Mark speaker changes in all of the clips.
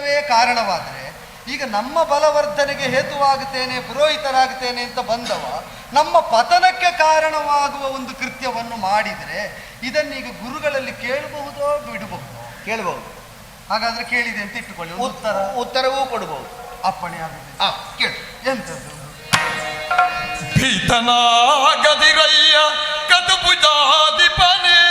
Speaker 1: ಇಲ್ಲವೇ ಕಾರಣವಾದರೆ ಈಗ ನಮ್ಮ ಬಲವರ್ಧನೆಗೆ ಹೇತುವಾಗುತ್ತೇನೆ ಪುರೋಹಿತರಾಗುತ್ತೇನೆ ಅಂತ ಬಂದವ ನಮ್ಮ ಪತನಕ್ಕೆ ಕಾರಣವಾಗುವ ಒಂದು ಕೃತ್ಯವನ್ನು ಮಾಡಿದರೆ ಇದನ್ನೀಗ ಗುರುಗಳಲ್ಲಿ ಕೇಳಬಹುದೋ ಬಿಡಬಹುದು?
Speaker 2: ಕೇಳಬಹುದು.
Speaker 1: ಹಾಗಾದ್ರೆ ಕೇಳಿದೆ ಅಂತ ಇಟ್ಟುಕೊಳ್ಳಿ. ಉತ್ತರ
Speaker 2: ಉತ್ತರವೂ ಕೊಡಬಹುದು.
Speaker 1: ಅಪ್ಪಣೆ ಆಗುತ್ತೆ.
Speaker 2: ಆ ಕೇಳು.
Speaker 1: ಎಂತದ್ದು
Speaker 3: ಭೀತನಾಗದಿರಯ್ಯ ಕದುಬುಜಾಧಿಪನೇ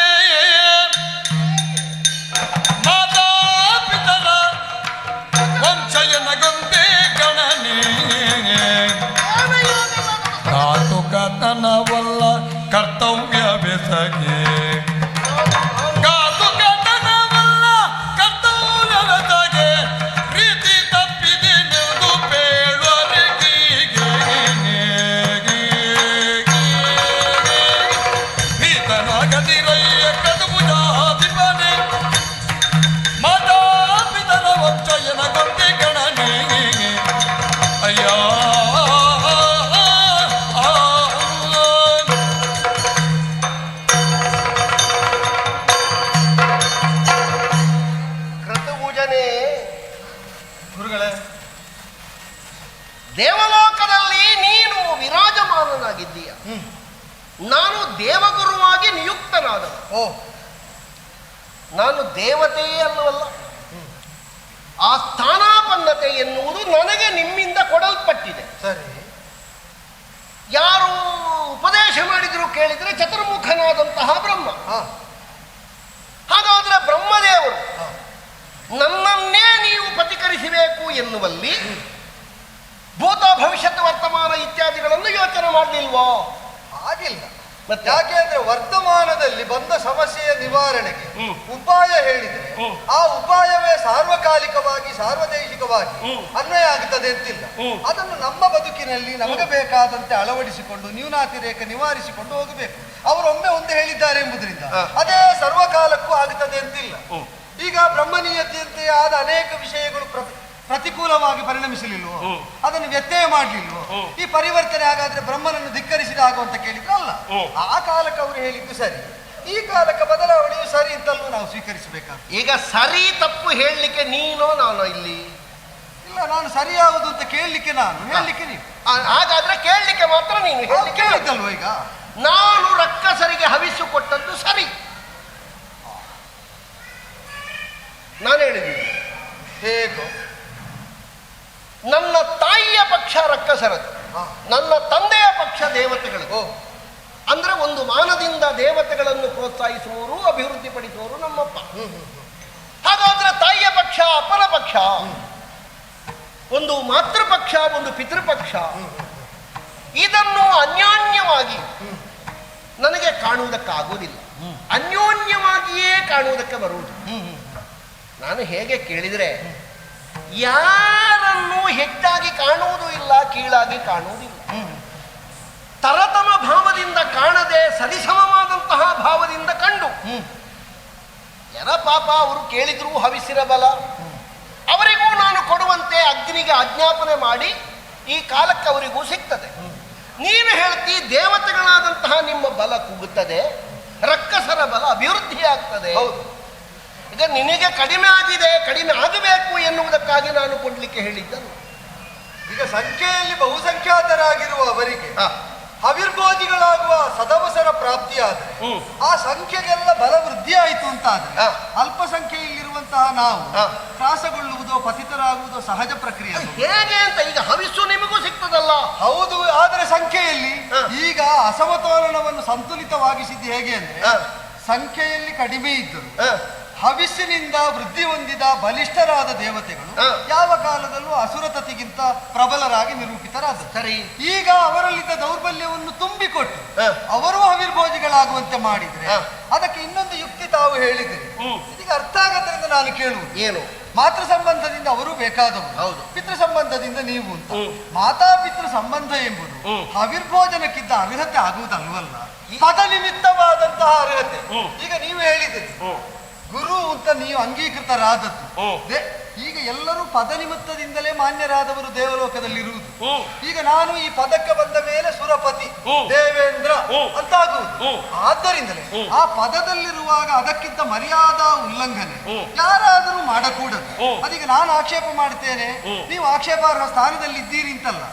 Speaker 3: ಕಾತುಕತನವಲ್ಲ ಕರ್ತವ್ಯ ಬೆಸಗೆ.
Speaker 2: ದೇವಗುರುವಾಗಿ
Speaker 1: ಓ
Speaker 2: ನಾನು ದೇವತೆಯೇ ಅಲ್ಲವಲ್ಲ ಆ ಸ್ಥಾನಾಪನ್ನತೆ ಎನ್ನುವುದು ನನಗೆ ನಿಮ್ಮಿಂದ ಕೊಡಲ್ಪಟ್ಟಿದೆ.
Speaker 1: ಸರಿ.
Speaker 2: ಯಾರು ಉಪದೇಶ ಮಾಡಿದ್ರು ಕೇಳಿದ್ರೆ ಚತುರ್ಮುಖನಾದಂತಹ ಬ್ರಹ್ಮ.
Speaker 1: ಹಾ.
Speaker 2: ಹಾಗಾದ್ರೆ ಬ್ರಹ್ಮದೇವರು. ನನ್ನನ್ನೇ ನೀವು ಪ್ರತಿಕರಿಸಬೇಕು ಎನ್ನುವಲ್ಲಿ ಭೂತ ಭವಿಷ್ಯತ್ ವರ್ತಮಾನ ಇತ್ಯಾದಿಗಳನ್ನು ಯೋಚನೆ ಮಾಡಲಿಲ್ವೋ?
Speaker 1: ಆಗಿಲ್ಲ? ಯಾಕೆ ಅಂದ್ರೆ ವರ್ತಮಾನದಲ್ಲಿ ಬಂದ ಸಮಸ್ಯೆಯ ನಿವಾರಣೆಗೆ ಉಪಾಯ ಹೇಳಿದ್ರೆ ಆ ಉಪಾಯವೇ ಸಾರ್ವಕಾಲಿಕವಾಗಿ ಸಾರ್ವದೇಶಿಕವಾಗಿ. ಅನ್ವಯ ಆಗುತ್ತದೆ ಅಂತಿಲ್ಲ. ಅದನ್ನು ನಮ್ಮ ಬದುಕಿನಲ್ಲಿ ನಮಗೆ ಬೇಕಾದಂತೆ ಅಳವಡಿಸಿಕೊಂಡು ನ್ಯೂನಾತಿರೇಕ ನಿವಾರಿಸಿಕೊಂಡು ಹೋಗಬೇಕು. ಅವರೊಮ್ಮೆ ಒಂದು ಹೇಳಿದ್ದಾರೆ ಎಂಬುದರಿಂದ ಅದೇ ಸರ್ವಕಾಲಕ್ಕೂ ಆಗುತ್ತದೆ ಅಂತಿಲ್ಲ. ಈಗ ಬ್ರಹ್ಮನೀಯತೆಯಂತೆ ಆದ ಅನೇಕ ವಿಷಯಗಳು ಪ್ರತಿ- ಪ್ರತಿಕೂಲವಾಗಿ ಪರಿಣಮಿಸಲಿಲ್ವೋ ಅದನ್ನು ವ್ಯತ್ಯಯ ಮಾಡಲಿಲ್ವೋ ಈ ಪರಿವರ್ತನೆ ಹಾಗಾದ್ರೆ ಬ್ರಹ್ಮನನ್ನು ಧಿಕ್ಕರಿಸಿದ ಆಗುವಂತ ಅಂತ ಕೇಳಿದ್ರು ಅಲ್ಲ. ಆ ಕಾಲಕ್ಕೆ ಅವರು ಹೇಳಿದ್ದು ಸರಿ. ಈ ಕಾಲಕ್ಕೆ ಬದಲಾವಣೆಯು ಸರಿ ಅಂತಲ್ಲೂ ನಾವು ಸ್ವೀಕರಿಸಬೇಕಾಗ
Speaker 2: ಈಗ ಸರಿ ತಪ್ಪು ಹೇಳಲಿಕ್ಕೆ ನೀನೋ ನಾನು ಇಲ್ಲಿ?
Speaker 1: ಇಲ್ಲ ನಾನು ಸರಿಯಾಗುದು ಅಂತ ಕೇಳಲಿಕ್ಕೆ ನಾನು ಹೇಳಲಿಕ್ಕೆ ನೀವು.
Speaker 2: ಹಾಗಾದ್ರೆ ಕೇಳಲಿಕ್ಕೆ ಮಾತ್ರ ನಾನು.
Speaker 1: ಕೇಳಿದ್ದಲ್ವ ಈಗ?
Speaker 2: ನಾನು ರಕ್ಕಸರಿಗೆ ಹವಿಸು ಕೊಟ್ಟದ್ದು ಸರಿ. ನಾನು ಹೇಳಿದ್ದೀನಿ.
Speaker 1: ಹೇಗೋ?
Speaker 2: ನನ್ನ ತಾಯಿಯ ಪಕ್ಷ ರಕ್ಕಸರದು. ನನ್ನ ತಂದೆಯ ಪಕ್ಷ
Speaker 1: ದೇವತೆಗಳು.
Speaker 2: ಅಂದ್ರೆ ಒಂದು ಮಾನದಿಂದ ದೇವತೆಗಳನ್ನು ಪ್ರೋತ್ಸಾಹಿಸುವವರು ಅಭಿವೃದ್ಧಿಪಡಿಸುವವರು ನಮ್ಮಪ್ಪ. ಹಾಗಾದ್ರೆ ತಾಯಿಯ ಪಕ್ಷ ಅಪರ ಪಕ್ಷ? ಒಂದು ಮಾತೃಪಕ್ಷ ಒಂದು ಪಿತೃಪಕ್ಷ? ಇದನ್ನು ಅನ್ಯೋನ್ಯವಾಗಿ ನನಗೆ ಕಾಣುವುದಕ್ಕಾಗುವುದಿಲ್ಲ. ಅನ್ಯೋನ್ಯವಾಗಿಯೇ ಕಾಣುವುದಕ್ಕೆ ಬರುವುದು. ನಾನು ಹೇಗೆ ಕೇಳಿದರೆ ಯಾರನ್ನು ಹೆಚ್ಚಾಗಿ ಕಾಣುವುದೂ ಇಲ್ಲ, ಕೀಳಾಗಿ ಕಾಣುವುದಿಲ್ಲ. ತರತಮ ಭಾವದಿಂದ ಕಾಣದೆ ಸರಿಸಮವಾದಂತಹ ಭಾವದಿಂದ ಕಂಡು. ಎರ ಪಾಪ ಅವರು ಕೇಳಿದ್ರು ಹವಿಸಿರಬಲ. ಅವರಿಗೂ ನಾನು ಕೊಡುವಂತೆ ಅಗ್ನಿಗೆ ಆಜ್ಞಾಪನೆ ಮಾಡಿ ಈ ಕಾಲಕ್ಕೆ ಅವರಿಗೂ ಸಿಗ್ತದೆ. ನೀನು ಹೇಳ್ತಿ ದೇವತೆಗಳಾದಂತಹ ನಿಮ್ಮ ಬಲ ಕುಗ್ಗುತ್ತದೆ ರಕ್ಕಸರ ಬಲ ಅಭಿವೃದ್ಧಿ ಆಗ್ತದೆ
Speaker 1: ಹೌದು.
Speaker 2: ಈಗ ನಿನಗೆ ಕಡಿಮೆ ಆಗಿದೆ ಕಡಿಮೆ ಆಗಬೇಕು ಎನ್ನುವುದಕ್ಕಾಗಿ ನಾನು ಕೊಡ್ಲಿಕ್ಕೆ ಹೇಳಿದ್ದನು
Speaker 1: ಈಗ ಸಂಖ್ಯೆಯಲ್ಲಿ ಬಹುಸಂಖ್ಯಾತರಾಗಿರುವ ಅವರಿಗೆ ಅವಿರ್ಭೋಧಿಗಳಾಗುವ ಸದವಸರ ಪ್ರಾಪ್ತಿಯಾದರೆ. ಆ ಸಂಖ್ಯೆಗೆಲ್ಲ ಬಲ ವೃದ್ಧಿ ಆಯಿತು ಅಂತ ಆದ್ರೆ. ಅಲ್ಪಸಂಖ್ಯೆಯಲ್ಲಿರುವಂತಹ ನಾವು. ತ್ರಾಸಗೊಳ್ಳುವುದೋ ಪತಿತರಾಗುವುದೋ ಸಹಜ ಪ್ರಕ್ರಿಯೆ.
Speaker 2: ಹೇಗೆ ಅಂತ ಈಗ ಹವಿಸ್ಸು ನಿಮಗೂ ಸಿಗ್ತದಲ್ಲ
Speaker 1: ಹೌದು ಆದರೆ ಸಂಖ್ಯೆಯಲ್ಲಿ ಈಗ ಅಸಮತೋಲನವನ್ನು ಸಂತುಲಿತವಾಗಿಸಿದ್ದು ಹೇಗೆ ಅಂದ್ರೆ ಸಂಖ್ಯೆಯಲ್ಲಿ ಕಡಿಮೆ ಇದ್ದರು ಹವಿಸ್ಸಿನಿಂದ ವೃದ್ಧಿ ಹೊಂದಿದ ಬಲಿಷ್ಠರಾದ ದೇವತೆಗಳು ಯಾವ ಕಾಲದಲ್ಲೂ ಅಸುರತತಿಗಿಂತ ಪ್ರಬಲರಾಗಿ ನಿರೂಪಿತರಾದ
Speaker 2: ಸರಿ.
Speaker 1: ಈಗ ಅವರಲ್ಲಿದ್ದ ದೌರ್ಬಲ್ಯವನ್ನು ತುಂಬಿಕೊಟ್ಟು. ಅವರು ಹವಿರ್ಭೋಜಿಗಳಾಗುವಂತೆ ಮಾಡಿದ್ರೆ ಅದಕ್ಕೆ ಇನ್ನೊಂದು ಯುಕ್ತಿ ತಾವು ಹೇಳಿದ್ರೆ. ಇದೀಗ ಅರ್ಥ ಆಗದ್ರಿಂದ ನಾನು ಕೇಳುವುದು.
Speaker 2: ಏನು?
Speaker 1: ಮಾತೃ ಸಂಬಂಧದಿಂದ ಅವರು ಬೇಕಾದವರು
Speaker 2: ಹೌದು.
Speaker 1: ಪಿತೃ ಸಂಬಂಧದಿಂದ ನೀವು ಅಂತ. ಮಾತಾ ಪಿತೃ ಸಂಬಂಧ ಎಂಬುದು ಹವಿರ್ಭೋಜನಕ್ಕಿದ್ದ ಅರ್ಹತೆ ಆಗುವುದಲ್ವಲ್ಲ ಪದ ನಿಮಿತ್ತವಾದಂತಹ ಅರ್ಹತೆ. ಈಗ ನೀವು ಹೇಳಿದಿರಿ
Speaker 2: ಹ್ಮ್.
Speaker 1: ಗುರು ಅಂತ ನೀವು ಅಂಗೀಕೃತರಾದದ್ದು ದೇ- ಈಗ ಎಲ್ಲರೂ ಪದ ನಿಮಿತ್ತದಿಂದಲೇ ಮಾನ್ಯರಾದವರು ದೇವಲೋಕದಲ್ಲಿರುವುದು
Speaker 2: ಇರುವುದು
Speaker 1: ಈಗ ನಾನು ಈ ಪದಕ್ಕೆ ಬಂದ ಮೇಲೆ ಸುರಪತಿ. ದೇವೇಂದ್ರ
Speaker 2: ಹ್ಮ್.
Speaker 1: ಅಂತಾಗುವುದು. ಆದ್ದರಿಂದಲೇ. ಆ ಪದದಲ್ಲಿರುವಾಗ ಅದಕ್ಕಿಂತ ಮರ್ಯಾದಾ ಉಲ್ಲಂಘನೆ. ಯಾರಾದರೂ ಮಾಡಕೂಡದು. ಅದೀಗ ನಾನು ಆಕ್ಷೇಪ ಮಾಡ್ತೇನೆ. ನೀವು ಆಕ್ಷೇಪಾರ್ಹ ಸ್ಥಾನದಲ್ಲಿ ಇದ್ದೀರಿ ಅಂತಲ್ಲ.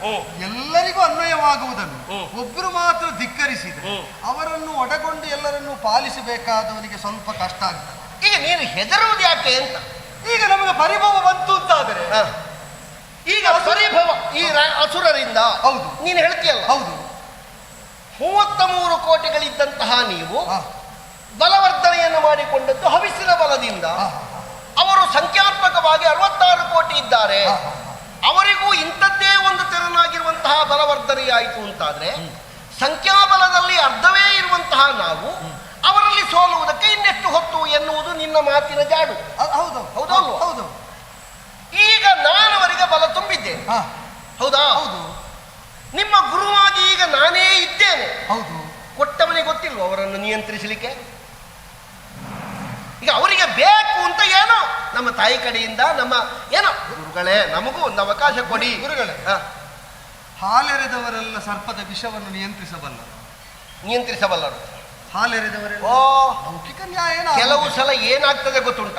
Speaker 1: ಎಲ್ಲರಿಗೂ ಅನ್ವಯವಾಗುವುದನ್ನು
Speaker 2: ಒಬ್ರು
Speaker 1: ಒಬ್ಬರು ಮಾತ್ರ ಧಿಕ್ಕರಿಸಿದ್ರು. ಅವರನ್ನು ಒಡಗೊಂಡು ಎಲ್ಲರನ್ನು ಪಾಲಿಸಬೇಕಾದವನಿಗೆ ಸ್ವಲ್ಪ ಕಷ್ಟ ಆಗ್ತದೆ
Speaker 2: ಈಗ ನೀನು ಹೆದರುವುದು ಯಾಕೆ ಅಂತ?
Speaker 1: ಈಗ ನಮಗೆ ಪರಿಭವ ಬಂತು ಅಂತಾದರೆ
Speaker 2: ಆದರೆ ಈಗ ಪರಿಭವ ಈ ಅಸುರರಿಂದ
Speaker 1: ಹೌದು.
Speaker 2: ನೀನು ಹೇಳ್ತೀಯಲ್ಲ?
Speaker 1: ಹೌದು.
Speaker 2: ಮೂವತ್ತ ಮೂರು ಕೋಟಿಗಳಿದ್ದಂತಹ ನೀವು ಬಲವರ್ಧನೆಯನ್ನು ಮಾಡಿಕೊಂಡದ್ದು ಹವಿಸಿನ ಬಲದಿಂದ. ಅವರು ಸಂಖ್ಯಾತ್ಮಕವಾಗಿ ಅರವತ್ತಾರು ಕೋಟಿ ಇದ್ದಾರೆ. ಅವರಿಗೂ ಇಂಥದ್ದೇ ಒಂದು ತೆರನಾಗಿರುವಂತಹ ಬಲವರ್ಧನೆಯಾಯಿತು ಅಂತಾದ್ರೆ ಸಂಖ್ಯಾಬಲದಲ್ಲಿ ಅರ್ಧವೇ ಇರುವಂತಹ ನಾವು ಸೋಲುವುದಕ್ಕೆ ಇನ್ನೆಷ್ಟು ಹೊತ್ತು ಎನ್ನುವುದು ನಿನ್ನ ಮಾತಿನ ಜಾಡು.
Speaker 1: ಹೌದು
Speaker 2: ಹೌದು?
Speaker 1: ಹೌದು
Speaker 2: ಈಗ ನಾನವರಿಗೆ ಬಲ ತುಂಬಿದ್ದೇನೆ ಹೌದಾ?
Speaker 1: ಹೌದು.
Speaker 2: ನಿಮ್ಮ ಗುರುವಾಗಿ ಈಗ ನಾನೇ ಇದ್ದೇನೆ.
Speaker 1: ಹೌದು.
Speaker 2: ಕೊಟ್ಟವನಿಗೆ ಗೊತ್ತಿಲ್ವ ಅವರನ್ನು ನಿಯಂತ್ರಿಸಲಿಕ್ಕೆ? ಈಗ ಅವರಿಗೆ ಬೇಕು ಅಂತ ಏನೋ ನಮ್ಮ ತಾಯಿ ಕಡೆಯಿಂದ ನಮ್ಮ ಏನೋ ಗುರುಗಳೇ ನಮಗೂ ಒಂದು ಅವಕಾಶ ಕೊಡಿ.
Speaker 1: ಗುರುಗಳೇ. ಹಾಲೆರೆದವರೆಲ್ಲ ಸರ್ಪದ ವಿಷವನ್ನು ನಿಯಂತ್ರಿಸಬಲ್ಲರು.
Speaker 2: ನಿಯಂತ್ರಿಸಬಲ್ಲರು.
Speaker 1: ಹಾಲೆರೆದವರೆಲ್ಲ
Speaker 2: ಓ
Speaker 1: ಲೌಕಿಕ ನ್ಯಾಯನ
Speaker 2: ಕೆಲವು ಸಲ ಏನಾಗ್ತದೆ ಗೊತ್ತುಂಟ?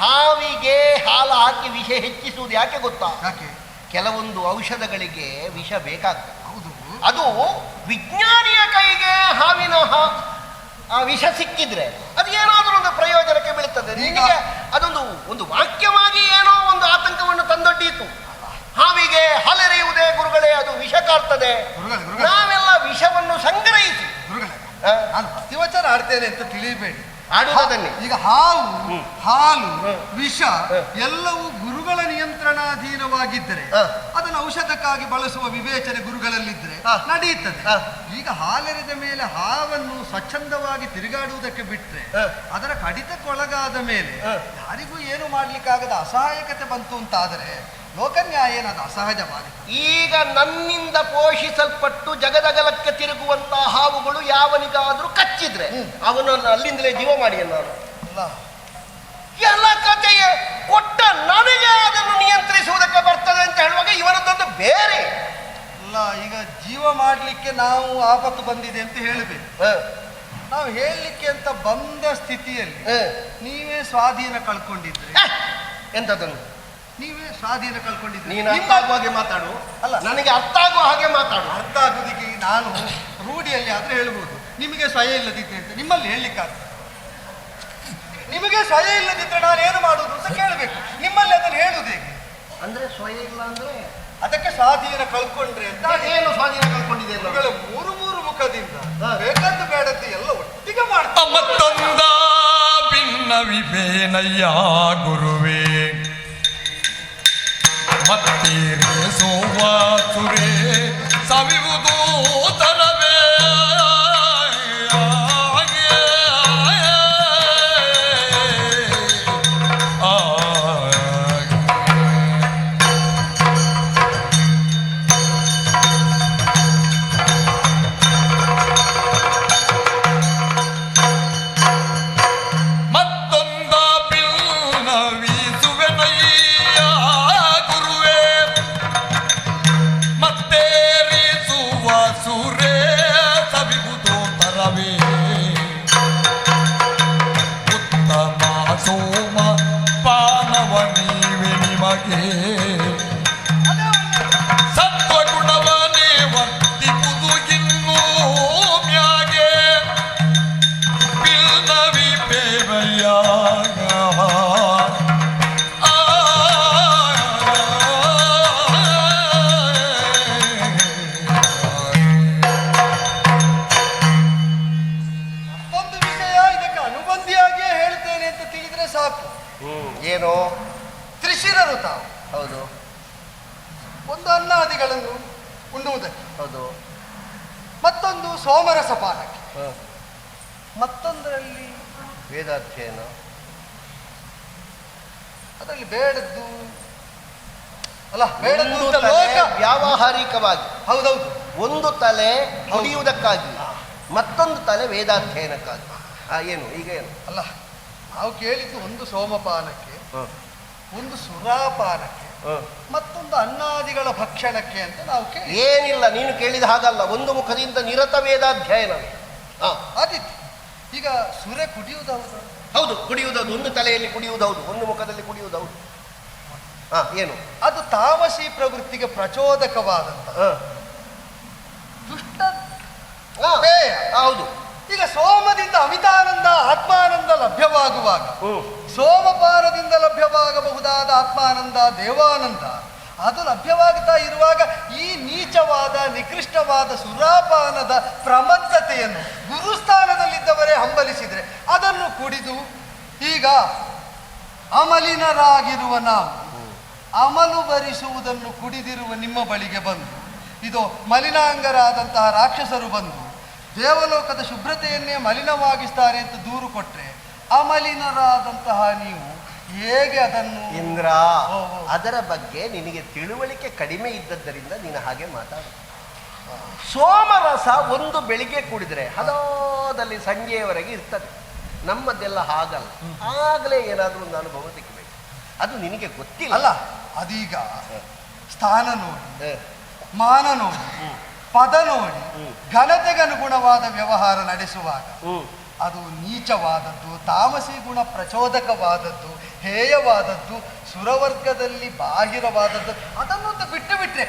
Speaker 2: ಹಾವಿಗೆ ಹಾಲು ಹಾಕಿ ವಿಷ ಹೆಚ್ಚಿಸುವುದು ಯಾಕೆ ಗೊತ್ತಾ?
Speaker 1: ಯಾಕೆ?
Speaker 2: ಕೆಲವೊಂದು ಔಷಧಗಳಿಗೆ ವಿಷ ಬೇಕಾಗ್ತದೆ.
Speaker 1: ಹೌದು.
Speaker 2: ಅದು ವಿಜ್ಞಾನಿಯ ಕೈಗೆ ಹಾವಿನ ಆ ವಿಷ ಸಿಕ್ಕಿದ್ರೆ ಅದು ಏನಾದರೂ ಒಂದು ಪ್ರಯೋಜನಕ್ಕೆ ಬೀಳ್ತದೆ.
Speaker 1: ನಿಮಗೆ
Speaker 2: ನಿನಗೆ ಅದೊಂದು ಒಂದು ವಾಕ್ಯವಾಗಿ ಏನೋ ಒಂದು ಆತಂಕವನ್ನು ತಂದೊಡ್ಡೀತು. ಹಾವಿಗೆ ಹಾಲೆರೆಯುವುದೇ ಗುರುಗಳೇ ಅದು ವಿಷ ಕಾರ್ತದೆ
Speaker 1: ಗುರುಗಳೇ.
Speaker 2: ನಾವೆಲ್ಲ ವಿಷವನ್ನು ಸಂಗ್ರಹಿಸಿ.
Speaker 1: ನಾನು ಪ್ರತಿವಚನ ಆಡ್ತೇನೆ ಅಂತ ತಿಳಿಯಬೇಡಿ
Speaker 2: ಆಡುವುದನ್ನೇ
Speaker 1: ಈಗ ಹಾವು ಹಾಲು ವಿಷ ಎಲ್ಲವೂ ಗುರುಗಳ ನಿಯಂತ್ರಣಾಧೀನವಾಗಿದ್ದರೆ. ಅದನ್ನು ಔಷಧಕ್ಕಾಗಿ ಬಳಸುವ ವಿವೇಚನೆ ಗುರುಗಳಲ್ಲಿದ್ದರೆ. ನಡೆಯುತ್ತದೆ ಈಗ ಹಾಲೆರೆದ ಮೇಲೆ ಹಾವನ್ನು ಸ್ವಚ್ಛಂದವಾಗಿ ತಿರುಗಾಡುವುದಕ್ಕೆ
Speaker 2: ಬಿಟ್ಟರೆ.
Speaker 1: ಅದರ ಕಡಿತಕ್ಕೊಳಗಾದ ಮೇಲೆ. ಯಾರಿಗೂ ಏನು ಮಾಡ್ಲಿಕ್ಕಾಗದ ಅಸಹಾಯಕತೆ ಬಂತು ಅಂತಾದರೆ ಲೋಕನ್ಯಾಯ ಏನದು ಅಸಹಜವಾಗಿ
Speaker 2: ಈಗ ನನ್ನಿಂದ ಪೋಷಿಸಲ್ಪಟ್ಟು ಜಗದಗಲಕ್ಕೆ ತಿರುಗುವಂತಹ ಹಾವುಗಳು ಯಾವನಿಗಾದ್ರೂ ಕಚ್ಚಿದ್ರೆ. ಅವನನ್ನು ಅಲ್ಲಿಂದಲೇ ಜೀವ ಮಾಡಿ ನಾನು ಎಲ್ಲ ಕಥೆಯ ಕೊಟ್ಟ ನನಗೆ ಅದನ್ನು ನಿಯಂತ್ರಿಸುವುದಕ್ಕೆ ಬರ್ತದೆ ಅಂತ ಹೇಳುವಾಗ ಇವನದ್ದೊಂದು ಬೇರೆ.
Speaker 1: ಅಲ್ಲ ಈಗ ಜೀವ ಮಾಡಲಿಕ್ಕೆ ನಾವು ಆಪತ್ತು ಬಂದಿದೆ ಅಂತ ಹೇಳಬೇಕು. ನಾವು ಹೇಳಲಿಕ್ಕೆ ಅಂತ ಬಂದ ಸ್ಥಿತಿಯಲ್ಲಿ ನೀವೇ ಸ್ವಾಧೀನ ಕಳ್ಕೊಂಡಿದ್ರೆ.
Speaker 2: ಎಂತದನ್ನು
Speaker 1: ನೀವೇ ಸ್ವಾಧೀನ ಕಳ್ಕೊಂಡಿದ್ದೀರಿ.
Speaker 2: ನೀನು ಅರ್ಥ
Speaker 1: ನಿಮ್ಮ
Speaker 2: ಆಗುವ ಹಾಗೆ ಮಾತಾಡು.
Speaker 1: ಅಲ್ಲ.
Speaker 2: ನನಗೆ ಅರ್ಥ ಆಗುವ ಹಾಗೆ ಮಾತಾಡು.
Speaker 1: ಅರ್ಥ ಆಗೋದಿಕ್ಕೆ ನಾನು ರೂಢಿಯಲ್ಲಿ ಆದರೆ ಹೇಳ್ಬೋದು. ನಿಮಗೆ ಸ್ವಯ ಇಲ್ಲದಿದ್ದೆ ಅಂತ ನಿಮ್ಮಲ್ಲಿ ಹೇಳಲಿಕ್ಕಾಗ್ತದೆ. ನಿಮಗೆ ಸ್ವಯ ಇಲ್ಲದಿದ್ದರೆ ನಾನು ಏನು ಮಾಡೋದು ಅಂತ ಕೇಳಬೇಕು. ನಿಮ್ಮಲ್ಲಿ ಅದನ್ನು ಹೇಳುವುದು ಹೇಗೆ?
Speaker 2: ಅಂದ್ರೆ ಸ್ವಯ ಇಲ್ಲ ಅಂದ್ರೆ?
Speaker 1: ಅದಕ್ಕೆ ಸ್ವಾಧೀನ ಕಳ್ಕೊಂಡ್ರೆ ಅಂತ
Speaker 2: ಏನು ಸ್ವಾಧೀನ ಕಳ್ಕೊಂಡಿದೆ ಅಂತ
Speaker 1: ಇವುಗಳ ಮೂರು ಮೂರು ಮುಖದಿಂದ
Speaker 2: ಬೇಕಂತ
Speaker 1: ಬೇಕಾದ್ದು ಬೇಡದ್ದು ಎಲ್ಲ ಒಟ್ಟಿಗೆ ಮಾಡ್ತಾ
Speaker 3: ಮತ್ತೊಂದ ಭಿನ್ನವಿಬೇನಯ್ಯ ಗುರುವೇ.
Speaker 1: Sabe o dono
Speaker 2: ಏನು
Speaker 1: ತ್ರಿಶಿರರು ತಾವು.
Speaker 2: ಹೌದು.
Speaker 1: ಒಂದು ಅನ್ನಾದಿಗಳನ್ನು ಉಣ್ಣುವುದಕ್ಕೆ.
Speaker 2: ಹೌದು.
Speaker 1: ಮತ್ತೊಂದು ಸೋಮರಸ ಪಾನಕ್ಕೆ. ಮತ್ತೊಂದರಲ್ಲಿ
Speaker 2: ವೇದಾಧ್ಯಯನ.
Speaker 1: ಅದರಲ್ಲಿ ಬೇಡದ್ದು ಅಲ್ಲ ಬೇಡದ್ದು ಅಂತ ಲೋಕ.
Speaker 2: ವ್ಯಾವಹಾರಿಕವಾಗಿ.
Speaker 1: ಹೌದೌದು.
Speaker 2: ಒಂದು ತಲೆ ಹೊಡೆಯುವುದಕ್ಕಾಗಿ ಮತ್ತೊಂದು ತಲೆ ವೇದಾಧ್ಯಯನಕ್ಕಾಗಿ. ಆ ಏನು ಈಗ ಏನು?
Speaker 1: ಅಲ್ಲ ನಾವು ಕೇಳಿದ್ದು ಒಂದು ಸೋಮಪಾನಕ್ಕೆ ಒಂದು ಸುರಾಪಾನಕ್ಕೆ. ಮತ್ತೊಂದು ಅನ್ನಾದಿಗಳ ಭಕ್ಷಣಕ್ಕೆ ಅಂತ ನಾವು ಕೇಳಿ
Speaker 2: ಏನಿಲ್ಲ ನೀನು ಕೇಳಿದ ಹಾಗಲ್ಲ. ಒಂದು ಮುಖದಿಂದ ನಿರತ ವೇದಾಧ್ಯಯನ. ಹಾ.
Speaker 1: ಆದಿತ್ತು ಈಗ ಸುರೆ ಕುಡಿಯುವುದೌದು?
Speaker 2: ಹೌದು ಕುಡಿಯುವುದೌದು. ಒಂದು ತಲೆಯಲ್ಲಿ ಕುಡಿಯುವುದೌದು ಒಂದು ಮುಖದಲ್ಲಿ ಕುಡಿಯುವುದೌದು. ಹಾ ಏನು?
Speaker 1: ಅದು ತಾಮಸಿ ಪ್ರವೃತ್ತಿಗೆ ಪ್ರಚೋದಕವಾದಂತ ದುಷ್ಟ.
Speaker 2: ಹೌದು.
Speaker 1: ಈಗ ಸೋಮದಿಂದ ಅಮಿತಾನಂದ ಆತ್ಮಾನಂದ ಲಭ್ಯವಾಗುವಾಗ
Speaker 2: ಸೋಮಪಾರದಿಂದ
Speaker 1: ಸೋಮಪಾನದಿಂದ ಲಭ್ಯವಾಗಬಹುದಾದ ಆತ್ಮಾನಂದ ದೇವಾನಂದ ಅದು ಲಭ್ಯವಾಗ್ತಾ ಇರುವಾಗ ಈ ನೀಚವಾದ ನಿಕೃಷ್ಟವಾದ ಸುರಾಪಾನದ ಪ್ರಮತ್ತತೆಯನ್ನು ಗುರುಸ್ಥಾನದಲ್ಲಿದ್ದವರೇ ಹಂಬಲಿಸಿದರೆ ಅದನ್ನು ಕುಡಿದು ಈಗ ಅಮಲಿನರಾಗಿರುವ ನಾವು ಅಮಲು ಭರಿಸುವುದನ್ನು ಕುಡಿದಿರುವ ನಿಮ್ಮ ಬಳಿಗೆ ಬಂದು ಇದು ಮಲಿನಾಂಗರಾದಂತಹ ರಾಕ್ಷಸರು ಬಂದು ದೇವಲೋಕದ ಶುಭ್ರತೆಯನ್ನೇ ಮಲಿನವಾಗಿಸ್ತಾರೆ ಅಂತ ದೂರು ಕೊಟ್ಟರೆ ಅಮಲಿನರಾದಂತಹ ನೀವು ಹೇಗೆ ಅದನ್ನು
Speaker 2: ಇಂದ್ರ. ಅದರ ಬಗ್ಗೆ ನಿನಗೆ ತಿಳುವಳಿಕೆ ಕಡಿಮೆ ಇದ್ದದ್ದರಿಂದ ನೀನು ಹಾಗೆ ಮಾತಾಡ. ಸೋಮರಸ ಒಂದು ಬೆಳಿಗ್ಗೆ ಕುಡಿದ್ರೆ ಹದೋದಲ್ಲಿ ಸಂಜೆಯವರೆಗೆ ಇರ್ತದೆ. ನಮ್ಮದೆಲ್ಲ ಹಾಗಲ್ಲ. ಆಗಲೇ ಏನಾದರೂ ಒಂದು ಅನುಭವ ಸಿಗಬೇಕು. ಅದು ನಿನಗೆ ಗೊತ್ತಿಲ್ಲ.
Speaker 1: ಅಲ್ಲ ಅದೀಗ ಸ್ಥಾನ ನೋಡಿ ಮಾನ ನೋಡಿ ಪದ ನೋಡಿ. ಘನತೆಗನುಗುಣವಾದ ವ್ಯವಹಾರ ನಡೆಸುವಾಗ ಅದು ನೀಚವಾದದ್ದು ತಾಮಸಿ ಗುಣ ಪ್ರಚೋದಕವಾದದ್ದು ಹೇಯವಾದದ್ದು ಸುರವರ್ಗದಲ್ಲಿ ಬಾಹಿರವಾದದ್ದು ಅದನ್ನೊಂದು ಬಿಟ್ಟು ಬಿಟ್ರೆ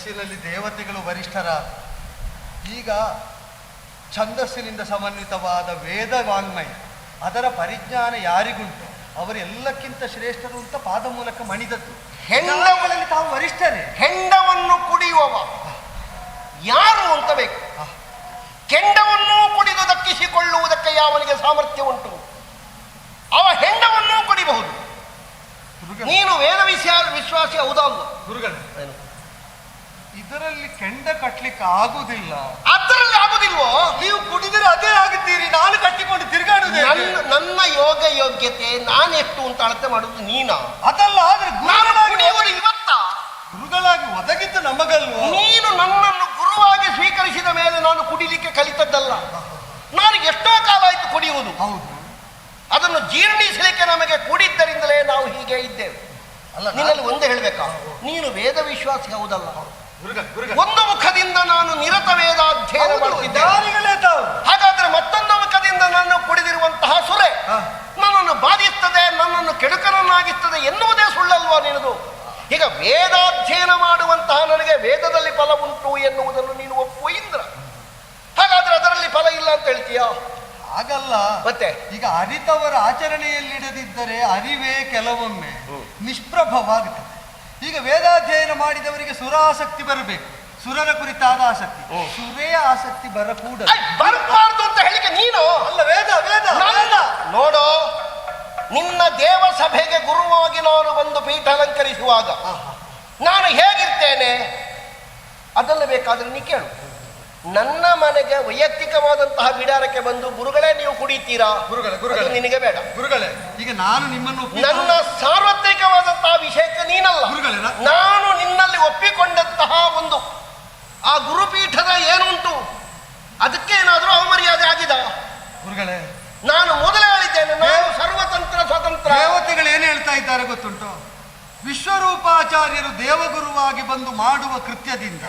Speaker 1: ವಯಸ್ಸಿನಲ್ಲಿ ದೇವತೆಗಳು ವರಿಷ್ಠರ. ಈಗ ಛಂದಸ್ಸಿನಿಂದ ಸಮನ್ವಿತವಾದ ವೇದ ವಾಂಗ್ಮಯ ಅದರ ಪರಿಜ್ಞಾನ ಯಾರಿಗುಂಟು? ಅವರೆಲ್ಲಕ್ಕಿಂತ ಶ್ರೇಷ್ಠರು ಅಂತ ಪಾದ ಮೂಲಕ ಮಣಿದದ್ದು.
Speaker 2: ಹೆಣ್ಣು-
Speaker 1: ತಾವು ವರಿಷ್ಠರೇ?
Speaker 2: ಹೆಂಡವನ್ನು ಕುಡಿಯುವವ. ಯಾರು ಅಂತ ಬೇಕು ಕೆಂಡವನ್ನು ಕುಡಿದು ದಕ್ಕಿಸಿಕೊಳ್ಳುವುದಕ್ಕೆ ಯಾವನಿಗೆ ಸಾಮರ್ಥ್ಯ ಉಂಟು? ಅವ ಹೆಂಡವನ್ನು ಕುಡಿಬಹುದು. ನೀನು ವೇದ ವಿಶ್ವಾಸಿ ಹೌದಾ
Speaker 1: ಗುರುಗಳೇ. ಇದರಲ್ಲಿ ಕೆಂಡ ಕಟ್ಲಿಕ್ಕೆ ಆಗುದಿಲ್ಲ.
Speaker 2: ಅದರಲ್ಲಿ ಆಗುದಿಲ್ವೋ?
Speaker 1: ನೀವು ಕುಡಿದರೆ ಅದೇ ಆಗುತ್ತೀರಿ ನಾನು ಕಟ್ಟಿಕೊಂಡು ತಿರುಗಾಡುದೇ
Speaker 2: ನನ್ನ ನನ್ನ ಯೋಗ ಯೋಗ್ಯತೆ ನಾನೆಷ್ಟು ಅಂತ ಅಳತೆ ಮಾಡುದು ನೀನ?
Speaker 1: ಅದಲ್ಲ ಆದ್ರೆ
Speaker 2: ನಾನು
Speaker 1: ಗುರುಗಳಾಗಿ
Speaker 2: ಕುಡಿಯುವುದು ಇವತ್ತ?
Speaker 1: ಗುರುಗಳಾಗಿ ಒದಗಿದ್ದು ನಮಗಲ್ವೋ?
Speaker 2: ನೀನು ನನ್ನನ್ನು ಗುರುವಾಗಿ ಸ್ವೀಕರಿಸಿದ ಮೇಲೆ ನಾನು ಕುಡಿಲಿಕ್ಕೆ ಕಲಿತದ್ದಲ್ಲ. ನಾನು ಎಷ್ಟೋ ಕಾಲ ಆಯ್ತು ಕುಡಿಯುವುದು.
Speaker 1: ಹೌದು.
Speaker 2: ಅದನ್ನು ಜೀರ್ಣಿಸಲಿಕ್ಕೆ ನಮಗೆ ಕೂಡಿದ್ದರಿಂದಲೇ ನಾವು ಹೀಗೆ ಇದ್ದೇವೆ.
Speaker 1: ಅಲ್ಲ
Speaker 2: ನಿನ್ನಲ್ಲಿ ಒಂದೇ ಹೇಳಬೇಕಾ? ನೀನು ವೇದ ವಿಶ್ವಾಸಿ ಹೌದಲ್ಲ ಒಂದು ಮುಖದಿಂದ ನಾನು ನಿರತ ವೇದಾಧ್ಯಯನ ಮಾಡುತ್ತಿದ್ದೆ ಹಾಗಾದ್ರೆ ಮತ್ತೊಂದು ಮುಖದಿಂದ ನಾನು ಕುಡಿದಿರುವಂತಹ ಸುರೆ ನನ್ನನ್ನು ಬಾಧಿಸ್ತದೆ ನನ್ನನ್ನು ಕೆಡುಕನನ್ನಾಗಿಸ್ತದೆ ಎನ್ನುವುದೇ ಸುಳ್ಳಲ್ವಾ ನಿನದು? ಈಗ ವೇದಾಧ್ಯಯನ ಮಾಡುವಂತಹ ನನಗೆ ವೇದದಲ್ಲಿ ಫಲ ಉಂಟು ಎನ್ನುವುದನ್ನು ನೀನು ಒಪ್ಪು ಇಂದ್ರ. ಹಾಗಾದ್ರೆ ಅದರಲ್ಲಿ ಫಲ ಇಲ್ಲ ಅಂತ ಹೇಳ್ತೀಯಾ?
Speaker 1: ಹಾಗಲ್ಲ.
Speaker 2: ಮತ್ತೆ?
Speaker 1: ಈಗ ಅರಿತವರ ಆಚರಣೆಯಲ್ಲಿಡದಿದ್ದರೆ ಅರಿವೇ ಕೆಲವೊಮ್ಮೆ
Speaker 2: ಹ್ಮ್.
Speaker 1: ಈಗ ವೇದಾಧ್ಯಯನ ಮಾಡಿದವರಿಗೆ ಸುರಾಸಕ್ತಿ ಬರಬೇಕು. ಸುರರ ಕುರಿತಾದ ಆಸಕ್ತಿ. ಸುರೇ ಆಸಕ್ತಿ ಬರಕೂಡದು.
Speaker 2: ಬರಬಾರದು ಅಂತ ಹೇಳಿಕೆ ನೀನು?
Speaker 1: ಅಲ್ಲ ವೇದ ವೇದ.
Speaker 2: ನೋಡು ನಿನ್ನ ದೇವ ಸಭೆಗೆ ಗುರುವಾಗಿ ನಾನು ಬಂದು ಪೀಠ ಅಲಂಕರಿಸುವಾಗ. ನಾನು ಹೇಗಿರ್ತೇನೆ? ಅದನ್ನು ಬೇಕಾದ್ರೆ ನೀ ಕೇಳು. ನನ್ನ ಮನೆಗೆ ವೈಯಕ್ತಿಕವಾದಂತಹ ಬಿಡಾರಕ್ಕೆ ಬಂದು ಗುರುಗಳೇ ನೀವು ಕುಡಿತೀರಾ?
Speaker 1: ಗುರುಗಳೇ, ಗುರುಗಳೇ.
Speaker 2: ಅದು ನಿನಗೆ ಬೇಡ.
Speaker 1: ಗುರುಗಳೇ ಈಗ ನಾನು ನಿಮ್ಮನ್ನು
Speaker 2: ನನ್ನ ಸಾರ್ವತ್ರಿಕವಾದಂತಹ ವಿಷಯಕ್ಕೆ ನೀನಲ್ಲ.
Speaker 1: ಗುರುಗಳೇ, ನಾ-
Speaker 2: ನಾನು ನಿನ್ನಲ್ಲಿ ಒಪ್ಪಿಕೊಂಡಂತಹ ಒಂದು ಆ ಗುರುಪೀಠದ ಏನುಂಟು? ಅದಕ್ಕೆ ಏನಾದರೂ ಅವಮರ್ಯಾದೆ ಆಗಿದ?
Speaker 1: ಗುರುಗಳೇ
Speaker 2: ನಾನು ಮೊದಲೇ ಹೇಳಿದ್ದೇನೆ ನಾನು ಸರ್ವತಂತ್ರ ಸ್ವತಂತ್ರ.
Speaker 1: ದೇವತೆಗಳು ಏನು ಹೇಳ್ತಾ ಇದ್ದಾರೆ ಗೊತ್ತುಂಟು? ವಿಶ್ವರೂಪಾಚಾರ್ಯರು ದೇವಗುರುವಾಗಿ ಬಂದು ಮಾಡುವ ಕೃತ್ಯದಿಂದ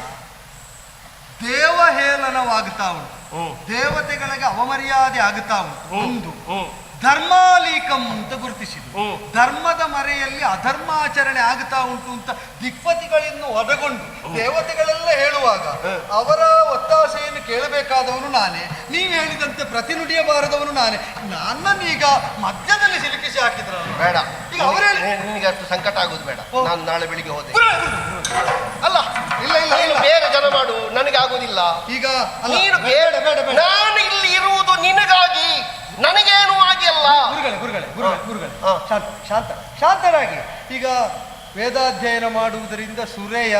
Speaker 1: ದೇವಹೇಳನವಾಗುತ್ತಾ ಉಂಟು. ದೇವತೆಗಳಿಗೆ ಅವಮರ್ಯಾದೆ ಆಗುತ್ತಾ ಉಂಟು. ಒಂದು ಧರ್ಮಾಲೀಕಂ ಅಂತ ಗುರುತಿಸಿದ್ರು. ಧರ್ಮದ ಮರೆಯಲ್ಲಿ ಅಧರ್ಮಾಚರಣೆ ಆಗುತ್ತಾ ಉಂಟು ಅಂತ ದಿಕ್ಪತಿಗಳನ್ನು ಒದಗೊಂಡು ದೇವತೆಗಳೆಲ್ಲ ಹೇಳುವಾಗ ಅವರ ಒತ್ತಾಸೆಯನ್ನು ಕೇಳಬೇಕಾದವನು ನಾನೇ. ನೀವು ಹೇಳಿದಂತೆ ಪ್ರತಿನುಡಿಯಬಾರದವನು ನಾನೇ. ನನ್ನನ್ನೀಗ ಮಧ್ಯದಲ್ಲಿ ಸಿಲುಕಿಸಿ ಹಾಕಿದ್ರು
Speaker 2: ಬೇಡ.
Speaker 1: ಈಗ ಅವ್ರು ಹೇಳಿ-
Speaker 2: ನಿನಗೆ ಅಷ್ಟು ಸಂಕಟ ಆಗುದು ಬೇಡ. ನಾನು ನಾಳೆ ಬೆಳಿಗ್ಗೆ ಹೋದೆ. ಅಲ್ಲ
Speaker 1: ಇಲ್ಲ ಇಲ್ಲ ಇಲ್ಲ.
Speaker 2: ಬೇರೆ ಜನ ಮಾಡು. ನನಗೆ ಆಗುದಿಲ್ಲ
Speaker 1: ಈಗ ಅಲ್ಲ,
Speaker 2: ನೀನು
Speaker 1: ಬೇಡ ಬೇಡ ಬೇಡ
Speaker 2: ನಾನು ಇಲ್ಲಿ ಇರುವುದು ನಿನಗಾಗಿ ನನಗೇನು ಆಗಿಲ್ಲ.
Speaker 1: ಗುರುಗಳೇ ಗುರುಗಳೇ ಗುರುಗಳೇ ಗುರುಗಳೇ.
Speaker 2: ಹಾ.
Speaker 1: ಶಾಂತ ಶಾಂತ ಶಾಂತರಾಗಿ. ಈಗ ವೇದಾಧ್ಯಯನ ಮಾಡುವುದರಿಂದ ಸುರೆಯ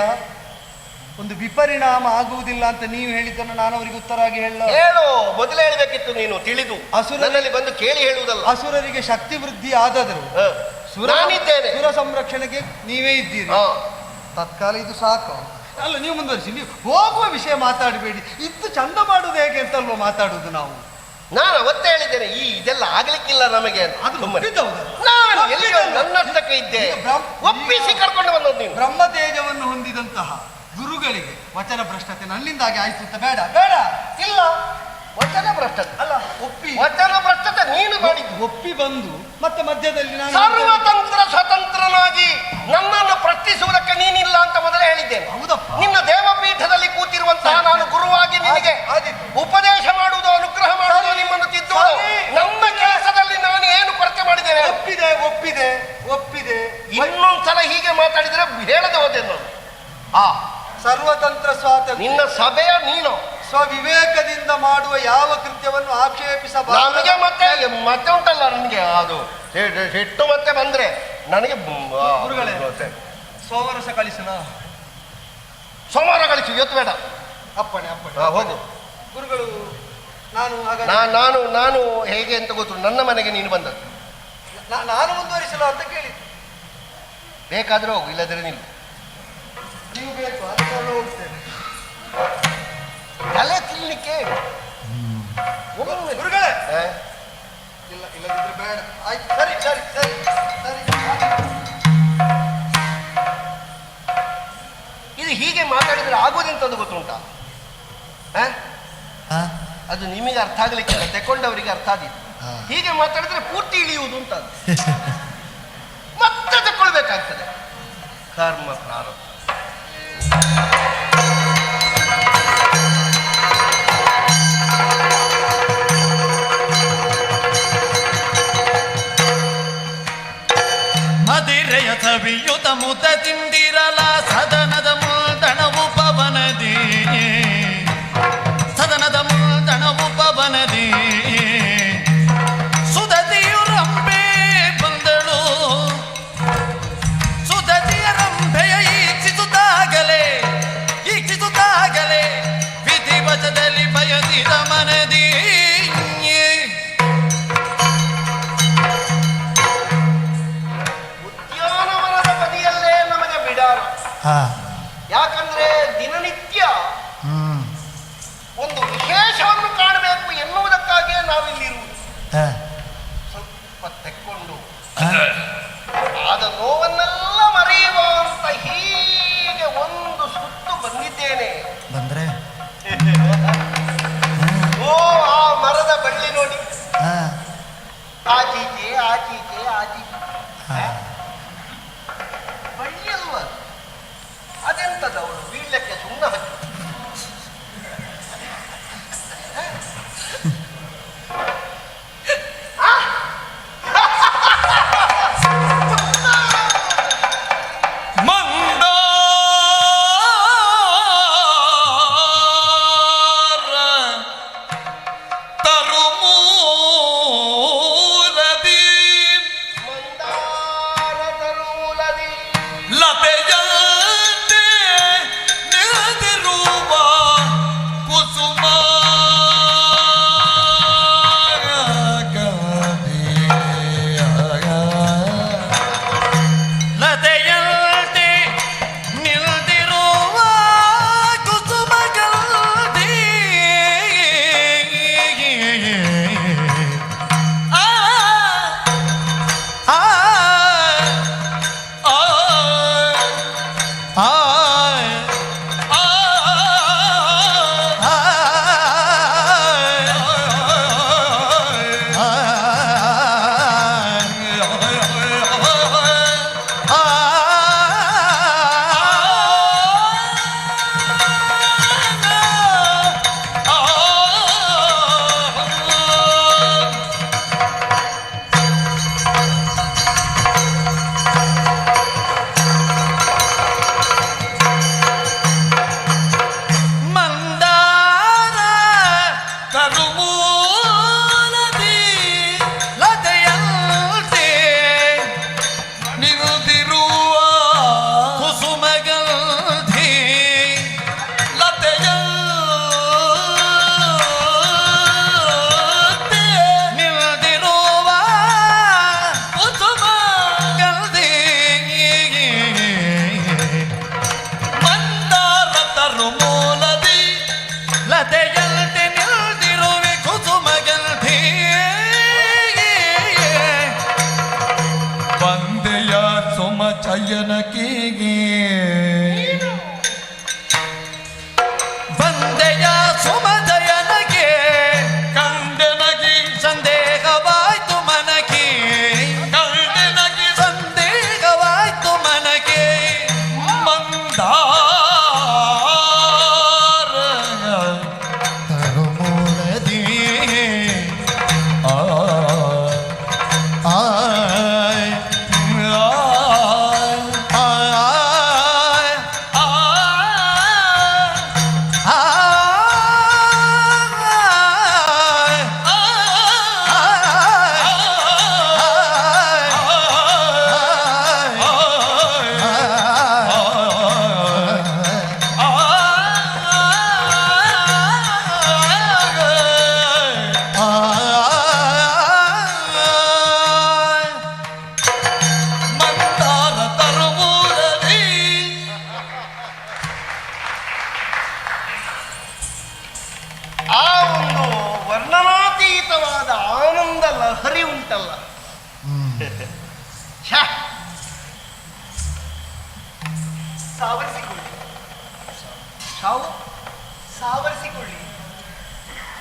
Speaker 1: ಒಂದು ವಿಪರಿಣಾಮ ಆಗುವುದಿಲ್ಲ ಅಂತ ನೀವು ಹೇಳಿದ್ದನ್ನು ನಾನು ಅವರಿಗೆ ಉತ್ತರಾಗಿ ಹೇಳ
Speaker 2: ಹೇಳು ಮೊದಲು ಹೇಳಬೇಕಿತ್ತು ನೀನು ತಿಳಿದು.
Speaker 1: ಅಸುರನಲ್ಲಿ
Speaker 2: ನನ್ನಲ್ಲಿ ಬಂದು ಕೇಳಿ ಹೇಳುವುದಲ್ಲ.
Speaker 1: ಅಸುರರಿಗೆ ಶಕ್ತಿ ವೃದ್ಧಿ ಆದಾದರೂ
Speaker 2: ಹ.
Speaker 1: ಸುರ
Speaker 2: ನಾನಿದ್ದೇನೆ.
Speaker 1: ಸುರ ಸಂರಕ್ಷಣೆಗೆ ನೀವೇ ಇದ್ದೀರಿ.
Speaker 2: ಹ.
Speaker 1: ತತ್ಕಾಲ ಇದು ಸಾಕು. ಅಲ್ಲ ನೀವು ಮುಂದುವರಿಸಿ ನೀವು ಹೋಗುವ ವಿಷಯ ಮಾತಾಡಬೇಡಿ. ಇತ್ತು ಚಂದ ಮಾಡುವುದು ಹೇಗೆ ಅಂತ ಅಲ್ವಾ ಮಾತಾಡುವುದು ನಾವು?
Speaker 2: ನಾನು ಅವತ್ತೇ ಹೇಳಿದ್ದೇನೆ ಈ ಇದೆಲ್ಲ ಆಗ್ಲಿಕ್ಕಿಲ್ಲ ನಮಗೆ ಅಂತ.
Speaker 1: ಅದು
Speaker 2: ಸುಮ್ಮನೆ.
Speaker 1: ಒಪ್ಪಿದ್ದೌದಲ್ಲ?
Speaker 2: ನಾನು ಎಲ್ಲಿಯೋ. ನನ್ನಷ್ಟಕ್ಕೆ ಇದ್ದೆ?
Speaker 1: ಈಗ ಬ್ರಹ್ಮ-
Speaker 2: ಒಪ್ಪಿಸಿ ಕರ್ಕೊಂಡು ಬಂದದ್ದು ನೀನು
Speaker 1: ಬ್ರಹ್ಮತೇಜವನ್ನು ಹೊಂದಿದಂತಹ ಗುರುಗಳಿಗೆ ವಚನ ಭ್ರಷ್ಟತೆ ನನ್ನಿಂದಾಗಿ ಆಯ್ತು ಅಂತ ಬೇಡ ಬೇಡ. ಇಲ್ಲ.
Speaker 2: ವಚನ ಭ್ರಷ್ಟತೆ.
Speaker 1: ಅಲ್ಲ ಒಪ್ಪಿ.
Speaker 2: ವಚನ ಭ್ರಷ್ಟತೆ ನೀನು ಮಾಡಿದ್ದು.
Speaker 1: ಒಪ್ಪಿ ಬಂದು ಮತ್ತೆ ಮಧ್ಯದಲ್ಲಿ ನಾನು
Speaker 2: ಸರ್ವತಂತ್ರ ಸ್ವತಂತ್ರನಾಗಿ ನನ್ನನ್ನು ಪ್ರಶ್ನಿಸುವುದಕ್ಕೆ ನೀನಿಲ್ಲ ಅಂತ ಮೊದಲೇ ಹೇಳಿದ್ದೇನೆ.
Speaker 1: ಹೌದಪ್ಪ.
Speaker 2: ನಿನ್ನ ದೇವಪೀಠದಲ್ಲಿ ಕೂತಿರುವಂತಹ ನಾನು ಗುರುವಾಗಿ ನಿನಗೆ. ಉಪದೇಶ ಮಾಡುವುದು ಅನುಗ್ರಹ ಮಾಡುವುದು ನಿಮ್ಮನ್ನು ತಿದ್ದುವುದು.
Speaker 1: ನಮ್ಮ
Speaker 2: ನನ್ನ ಕೆಲಸದಲ್ಲಿ ನಾನು ಏನು ಕೊರತೆ ಮಾಡಿದ್ದೇನೆ?
Speaker 1: ಒಪ್ಪಿದೆ ಒಪ್ಪಿದೆ ಒಪ್ಪಿದೆ.
Speaker 2: ಇನ್ನೊಂದ್ಸಲ ಹೀಗೆ ಮಾತಾಡಿದ್ರೆ ಹೇಳದೆ ಹೋದೆ ನಾನು. ಆ
Speaker 1: ಸರ್ವತಂತ್ರ ಸ್ವಾತಂತ್ರ್ಯ.
Speaker 2: ನಿನ್ನ ಸಭೆಯ ನೀನು.
Speaker 1: ಸ್ವವಿವೇಕದಿಂದ ಮಾಡುವ ಯಾವ ಕೃತ್ಯವನ್ನು ಆಕ್ಷೇಪಿಸಬಾರದು?
Speaker 2: ನನಗೆ ಮತ್ತೆ ಮತ್ತೆ ಉಂಟಲ್ಲ ನನಗೆ ಅದು. ಸೆ- ಮತ್ತೆ ಬಂದ್ರೆ ನನಗೆ
Speaker 1: ಗುರುಗಳೇ. ಸೋಮರಸ ಕಳಿಸೋಣ
Speaker 2: ಸೋಮವಾರ ಕಳಿಸಿ ಇವತ್ತು ಬೇಡ.
Speaker 1: ಅಪ್ಪಣೆ ಅಪ್ಪಣೆ
Speaker 2: ಹೋಗು.
Speaker 1: ಗುರುಗಳು ನಾನು
Speaker 2: ನಾನು ನಾನು ಹೇಗೆ ಅಂತ ಗೊತ್ತು ನನ್ನ ಮನೆಗೆ ನೀನು ಬಂದದ್ದು
Speaker 1: ನಾನು ಮುಂದುವರಿಸಲು ಅಂತ ಕೇಳಿ
Speaker 2: ಬೇಕಾದ್ರೆ ಹೋಗು ಇಲ್ಲದ್ರೆ ನೀನು
Speaker 1: ನೀವು ಬೇಕು ನಾನು ಹೋಗ್ತೇನೆ. ಗುರುಗಳೇ!
Speaker 2: ಆ?
Speaker 1: ಇಲ್ಲ ಇಲ್ಲದಿದ್ರೆ ಬೇಡ. ಆಯ್ತು ಸರಿ ಸರಿ ಸರಿ ಸರಿ.
Speaker 2: ಇದು ಹೀಗೆ ಮಾತಾಡಿದ್ರೆ ಆಗೋದೆಂತದ್ದು ಗೊತ್ತುಂಟಾ? ಆ? ಅದು ನಿಮಗೆ ಅರ್ಥ ಆಗ್ಲಿಕ್ಕಿಲ್ಲ ತೆಕೊಂಡವರಿಗೆ ಅರ್ಥ ಆದಿತ್ತು ಹೀಗೆ ಮಾತಾಡಿದ್ರೆ ಪೂರ್ತಿ ಇಳಿಯುವುದು ಅಂತ ಅದು. ಮತ್ತೆ ತಕೊಳ್ಬೇಕಾಗ್ತದೆ ಕರ್ಮ ಪ್ರಾರಂಭ.
Speaker 3: ಸವಿಯುತ ಮುತ ತಿಂದಿರಲ ಸದನದ ಮುಲ್ತಣವು ಪವನದಿ. ಸದನದ ಮುಲ್ತಣವು ಪವನದಿ. ಸುದತಿಯು ರಂಬೆ ಬಂದಳು. ಸುದತಿಯ ರಂಭೆಯ
Speaker 4: ಈಕ್ಷಿಸುತ್ತಾಗಲೇ ಈಕ್ಷಿಸುತ್ತಾಗಲೇ ವಿಧಿ ವಚದಲ್ಲಿ ಬಯಸಿದ
Speaker 5: ಮನದಿ. आ कीजिए आ कीजिए ಸುಮ ಚಯನಕಿಗೆ ಸಾವರಿಸಿಕೊಳ್ಳಿ.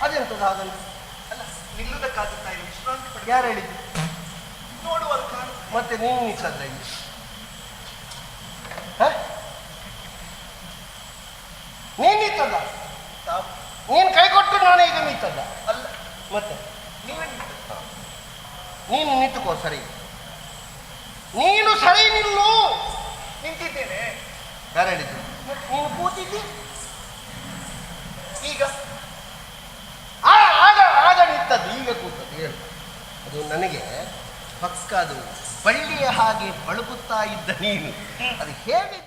Speaker 5: ಅದೆಂತದ ಹಾಗಲ್ಲ. ಅಲ್ಲ ನಿಲ್ಲುವುದಕ್ಕಾಗುತ್ತಾ ಇಲ್ಲ ವಿಶ್ರಾಂತಿ ಪಡೆದು ಯಾರು ಹೇಳಿದ್ದು? ನೋಡುವ ಮತ್ತೆ ನೀನು ನಿಂತಲ್ಲ ಇಲ್ಲಿ. ನೀನು ನಿಂತಲ್ಲ ನೀನ್ ಕೈ ಕೊಟ್ಟು ನಾನು ಈಗ ನಿಂತದ ಅಲ್ಲ. ಮತ್ತೆ? ನೀವೇ. ನೀನು ನಿಂತುಕೋ ಸರಿ. ನೀನು ಸರಿ ನಿಲ್ಲು. ನಿಂತಿದ್ದೇನೆ. ಯಾರು ಹೇಳಿದ್ದು? ನೀನು ಕೂತಿದ್ದಿ? ಈಗ ಆಗ ಆಗ ನಿಂತದ್ದು ಈಗ ಕೂತದ್ದು, ಹೇಳು. ಅದು ನನಗೆ ಪಕ್ಕ ಅದು ಬಳ್ಳಿಯ ಹಾಗೆ ಬಳಗುತ್ತಾ ಇದ್ದ ನೀನು. ಅದು ಹೇಗೆ